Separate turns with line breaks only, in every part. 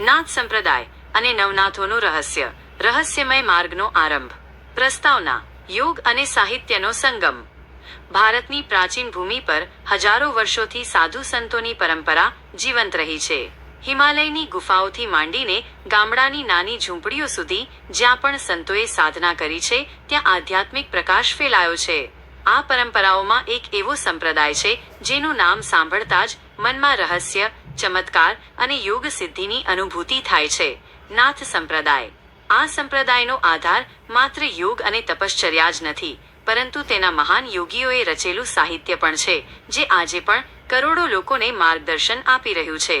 નાથ સંપ્રદાય અને નવનાથોનું રહસ્ય, રહસ્યમય માર્ગનો આરંભ. પ્રસ્તાવના, યોગ અને સાહિત્યનો સંગમ. ભારતની પ્રાચીન ભૂમિ પર હજારો વર્ષોથી સાધુ સંતોની પરંપરા જીવંત રહી છે. હિમાલયની ગુફાઓથી માંડીને ગામડાની નાની ઝૂંપડીઓ સુધી જ્યાં પણ સંતોએ સાધના કરી છે, ત્યાં આધ્યાત્મિક પ્રકાશ ફેલાયો છે. આ પરંપરાઓમાં એક એવો સંપ્રદાય છે, જેનું નામ સાંભળતા જ મનમાં રહસ્ય ચમત્કાર અને યોગ સિદ્ધિની અનુભૂતિ થાય છે. નાથ સંપ્રદાય. આ સંપ્રદાયનો આધાર માત્ર યોગ અને તપશ્ચર્યા જ નથી, પરંતુ તેના મહાન યોગીઓએ રચેલું સાહિત્ય પણ છે, જે આજે પણ કરોડો લોકોને માર્ગદર્શન આપી રહ્યું છે.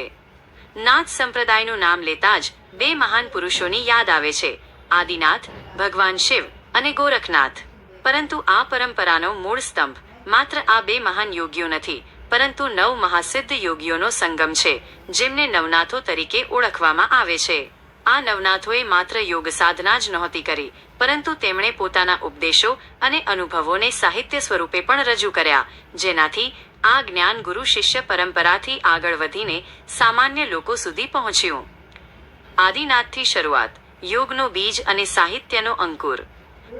નાથ સંપ્રદાયનું નામ લેતા જ બે મહાન પુરુષોની યાદ આવે છે, આદિનાથ, ભગવાન શિવ અને ગોરખનાથ. પરંતુ આ પરંપરાનો મૂળ સ્તંભ માત્ર આ બે મહાન યોગીઓ નથી પરંતુ નવ મહાસિદ્ધ યોગીઓનો સંગમ છે, જેમને નવનાથો તરીકે ઓળખવામાં આવે છે. આ નવનાથોએ માત્ર યોગ સાધના જ નહોતી કરી, પરંતુ તેમણે પોતાના ઉપદેશો અને અનુભવોને સાહિત્ય સ્વરૂપે પણ રજૂ કર્યા, જેનાથી આ જ્ઞાન ગુરુ શિષ્ય પરંપરાથી આગળ વધીને સામાન્ય લોકો સુધી પહોંચ્યું. આદિનાથથી શરૂઆત, યોગનો બીજ અને સાહિત્યનો અંકુર.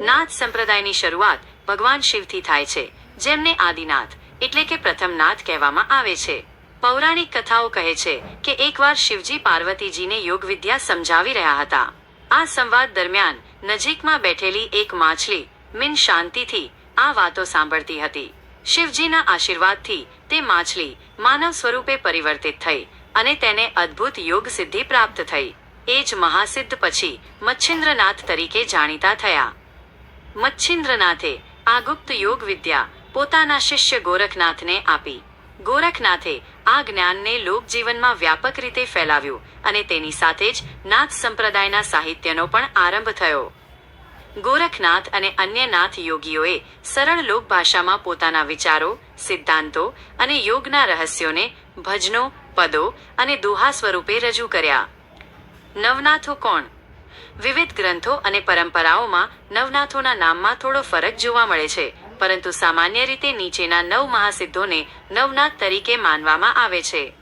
નાથ સંપ્રદાયની શરૂઆત ભગવાન શિવથી થાય છે, જેમને આદિનાથ એટલે કે પ્રથમ નાથ કહેવામાં આવે છે. પૌરાણિક કથાઓ કહે છે કે એકવાર શિવજી પાર્વતીજીને યોગ વિદ્યા સમજાવી રહ્યા હતા. આ સંવાદ દરમિયાન નજીકમાં બેઠેલી એક માછલી મિન શાંતિથી આ વાતો સાંભળતી હતી. શિવજીના આશીર્વાદથી તે માછલી માનવ સ્વરૂપે પરિવર્તિત થઈ અને તેને અદ્ભુત યોગ સિદ્ધિ પ્રાપ્ત થઈ. એ જ મહાસિદ્ધ પછી મચ્છિન્દ્રનાથ તરીકે જાણીતા થયા. મચ્છિન્દ્રનાથે આ ગુપ્ત યોગ વિદ્યા પોતાના શિષ્ય ગોરખનાથને આપી. ગોરખનાથે આ જ્ઞાનને લોકજીવનમાં વ્યાપક રીતે ફેલાવ્યું અને તેની સાથે જ નાથ સંપ્રદાયના સાહિત્યનો પણ આરંભ થયો. ગોરખનાથ અને અન્ય નાથ યોગીઓએ સરળ લોકભાષામાં પોતાના વિચારો, સિદ્ધાંતો અને યોગના રહસ્યોને ભજનો, પદો અને દોહા સ્વરૂપે રજૂ કર્યા. નવનાથો કોણ? વિવિધ ગ્રંથો અને પરંપરાઓમાં નવનાથોના નામમાં થોડો ફરક જોવા મળે છે. પરંતુ સામાન્ય રીતે નીચેના નવ મહાસિદ્ધોને નવનાથ તરીકે માનવામાં આવે છે.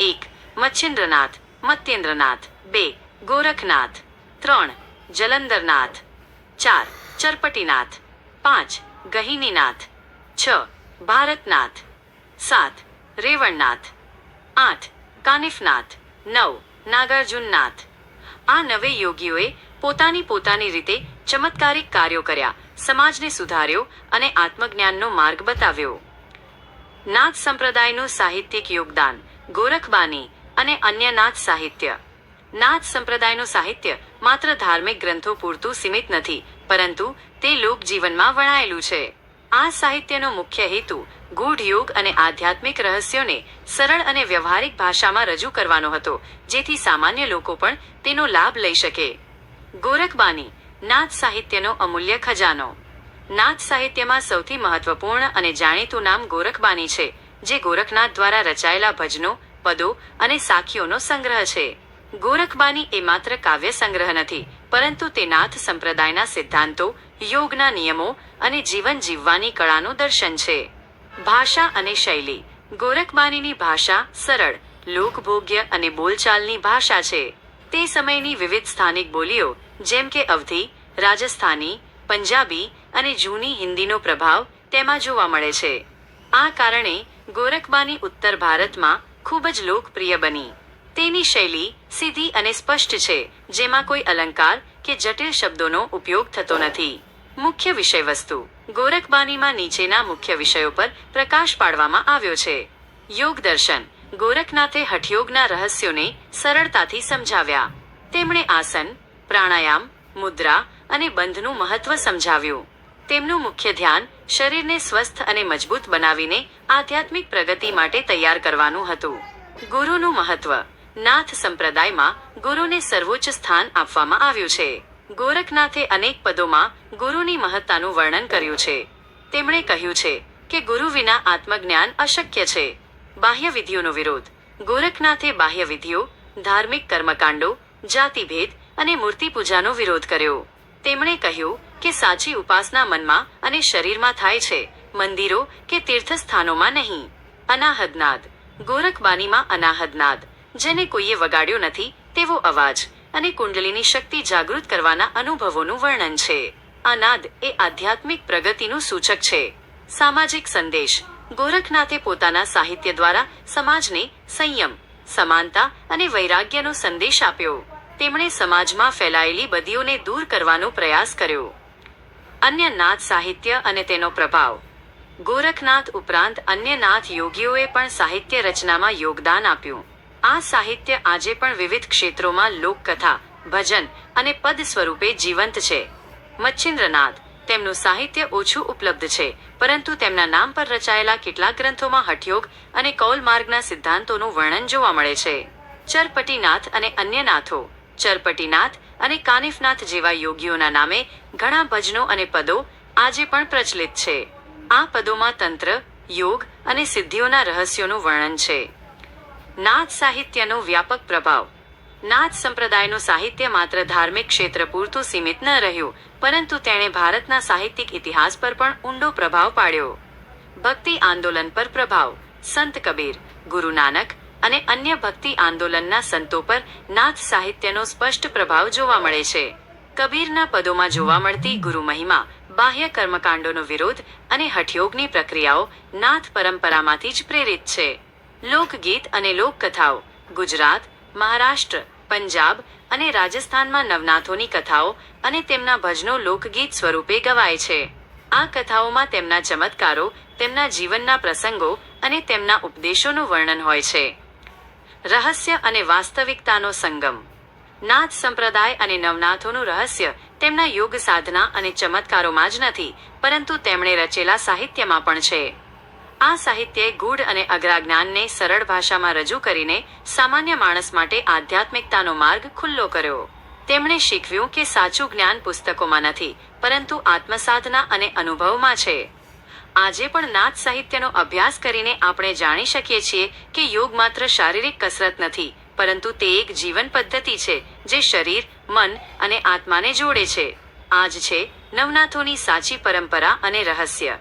એક, મચ્છિન્દ્રનાથ, મત્યેન્દ્રનાથ. બે, ગોરખનાથ. ત્રણ, જલંધરનાથ. ચાર, ચરપટીનાથ. પાંચ, ગહિનીનાથ. છ, ભારતનાથ. સાત, રેવણનાથ. આઠ, કાનિફનાથ. નવ, નાગાર્જુનનાથ. આ નવે યોગીઓએ પોતાની પોતાની રીતે ચમત્કારિક કાર્યો કર્યા. સમાજને સુધાર્યો અને આત્મજ્ઞાનનો માર્ગ બતાવ્યો. નાથ સંપ્રદાયનું સાહિત્યિક યોગદાન, ગોરખબાની અને અન્ય નાથ સાહિત્ય. નાથ સંપ્રદાયનું સાહિત્ય માત્ર ધાર્મિક ગ્રંથો પૂરતું સીમિત નથી, પરંતુ તે લોકજીવનમાં વણાયેલું છે. આ સાહિત્યનો મુખ્ય હેતુ ગૂઢ યોગ અને આધ્યાત્મિક રહસ્યોને સરળ અને વ્યવહારિક ભાષામાં રજૂ કરવાનો હતો, જેથી સામાન્ય લોકો પણ તેનો લાભ લઈ શકે. ગોરખબાની નાથ સાહિત્યનો અમૂલ્ય ખજાનો. નાથ સાહિત્યમાં સૌથી મહત્વપૂર્ણ અને જાણીતું નામ ગોરખબાની છે, જે ગોરખનાથ દ્વારા રચાયેલા ભજનો, પદો અને સાખીઓનો સંગ્રહ છે. ગોરખબાની એ માત્ર કાવ્ય સંગ્રહ નથી, પરંતુ તે નાથ સંપ્રદાયના સિદ્ધાંતો, યોગના નિયમો અને જીવન જીવવાની કળાનું દર્શન છે. ભાષા અને શૈલી. ગોરખબાનીની ભાષા સરળ, લોકભોગ્ય અને બોલચાલની ભાષા છે. તે સમયની વિવિધ સ્થાનિક બોલીઓ જેમ કે અવધી, રાજસ્થાની, પંજાબી અને જૂની હિન્દીનો પ્રભાવ તેમાં જોવા મળે છે. આ કારણે ગોરખબાની ઉત્તર ભારતમાં ખૂબ જ લોકપ્રિય બની. તેની શૈલી સીધી અને સ્પષ્ટ છે, જેમાં કોઈ અલંકાર કે જટિલ શબ્દોનો ઉપયોગ થતો નથી. મુખ્ય વિષયવસ્તુ, ગોરખબાનીમાં નીચેના મુખ્ય વિષયો પર પ્રકાશ પાડવામાં આવ્યો છે. યોગ દર્શન, ગોરખનાથે હઠયોગના રહસ્યોને સરળતાથી સમજાવ્યા. તેમણે આસન પ્રાણાયામ, મુદ્રા અને બંધનું મહત્વ સમજાવ્યું. તેમનું મુખ્ય ધ્યાન શરીરને સ્વસ્થ અને મજબૂત બનાવીને આધ્યાત્મિક પ્રગતિ માટે તૈયાર કરવાનું હતું. ગુરુનું મહત્વ. નાથ સંપ્રદાયમાં ગુરુને સર્વોચ્ચ સ્થાન આપવામાં આવ્યું છે. ગોરખનાથે અનેક પદોમાં ગુરુની મહત્તાનું વર્ણન કર્યું છે. તેમણે કહ્યું છે કે ગુરુ વિના આત્મજ્ઞાન અશક્ય છે. બાહ્ય વિધિઓનો વિરોધ. ગોરખનાથે બાહ્ય વિધિઓ, ધાર્મિક કર્મકાંડો, જાતિભેદ અને મૂર્તિ પૂજાનો વિરોધ કર્યો. તેમણે કહ્યું કે સાચી ઉપાસના મનમાં અને શરીરમાં થાય છે, મંદિરો કે તીર્થસ્થાનોમાં નહીં. અનાહદનાદ ગોરખબાનીમાં અનાહદનાદ જેને કોઈએ વગાડ્યો નથી, તેવો અવાજ અને કુંડલીની શક્તિ જાગૃત કરવાના અનુભવોનું વર્ણન છે. આ નાદ એ આધ્યાત્મિક પ્રગતિનું સૂચક છે. સામાજિક સંદેશ. ગોરખનાથે પોતાના સાહિત્ય દ્વારા સમાજને સંયમ, સમાનતા અને વૈરાગ્યનો સંદેશ આપ્યો. તેમણે સમાજમાં ફેલાયેલી બદીઓને દૂર કરવાનો પ્રયાસ કર્યો. અન્ય નાથ સાહિત્ય અને તેનો પ્રભાવ. ગોરખનાથ ઉપરાંત અન્ય નાથ યોગીઓએ પણ સાહિત્ય રચનામાં યોગદાન આપ્યું. આ સાહિત્ય આજે પણ વિવિધ ક્ષેત્રોમાં લોકકથા, ભજન અને પદ સ્વરૂપે જીવંત છે. મચ્છિન્દ્રનાથ તેમનું સાહિત્ય ઓછું ઉપલબ્ધ છે, પરંતુ તેમના નામ પર રચાયેલા કેટલાક ગ્રંથોમાં હઠયોગ અને કૌલ માર્ગના સિદ્ધાંતોનું વર્ણન જોવા મળે છે. ચરપટીનાથ અને અન્ય નાથો ચરપટીનાથ અને કાનિફનાથ જેવા યોગીઓના નામે ઘણા ભજનો અને પદો આજે પણ પ્રચલિત છે. આ પદોમાં તંત્ર, યોગ અને સિદ્ધિઓના રહસ્યોનું વર્ણન છે. નાથ સાહિત્યનો વ્યાપક પ્રભાવ. નાથ સંપ્રદાયનું સાહિત્ય માત્ર ધાર્મિક ક્ષેત્ર પૂરતું સીમિત ન રહ્યું, પરંતુ તેણે ભારતના સાહિત્યિક ઇતિહાસ પર પણ ઊંડો પ્રભાવ પાડ્યો. ભક્તિ આંદોલન પર પ્રભાવ. સંત કબીર, ગુરુ નાનક અને અન્ય ભક્તિ આંદોલનના સંતો પર નાથ સાહિત્યનો સ્પષ્ટ પ્રભાવ જોવા મળે છે. કબીરના પદોમાં જોવા મળતી ગુરુ મહિમા બાહ્ય કર્મકાંડોનો વિરોધ અને હઠયોગની પ્રક્રિયાઓ નાથ પરંપરામાંથી જ પ્રેરિત છે. લોકગીત અને લોકકથાઓ, ગુજરાત, મહારાષ્ટ્ર, પંજાબ અને રાજસ્થાનમાં નવનાથોની કથાઓ અને તેમના ભજનો લોકગીત સ્વરૂપે ગવાય છે. આ કથાઓમાં તેમના ચમત્કારો, તેમના જીવનના પ્રસંગો અને તેમના ઉપદેશોનું વર્ણન હોય છે. રહસ્ય અને વાસ્તવિકતાનો સંગમ. નાથ સંપ્રદાય અને નવનાથોનું રહસ્ય તેમના યોગ સાધના અને ચમત્કારોમાં જ નથી, પરંતુ તેમણે રચેલા સાહિત્યમાં પણ છે. આ સાહિત્યે ગૂઢ અને અઘરા જ્ઞાનને સરળ ભાષામાં રજૂ કરીને સામાન્ય માણસ માટે આધ્યાત્મિકતાનો માર્ગ ખુલ્લો કર્યો. તેમણે શીખવ્યું કે સાચું જ્ઞાન પુસ્તકોમાં નથી, પરંતુ આત્મસાધના અને અનુભવમાં છે. આજે પણ નાથ સાહિત્યનો અભ્યાસ કરીને આપણે જાણી શકીએ છીએ કે યોગ માત્ર શારીરિક કસરત નથી, પરંતુ તે એક જીવન પદ્ધતિ છે જે શરીર, મન અને આત્માને જોડે છે. આજ છે નવનાથોની સાચી પરંપરા અને રહસ્ય.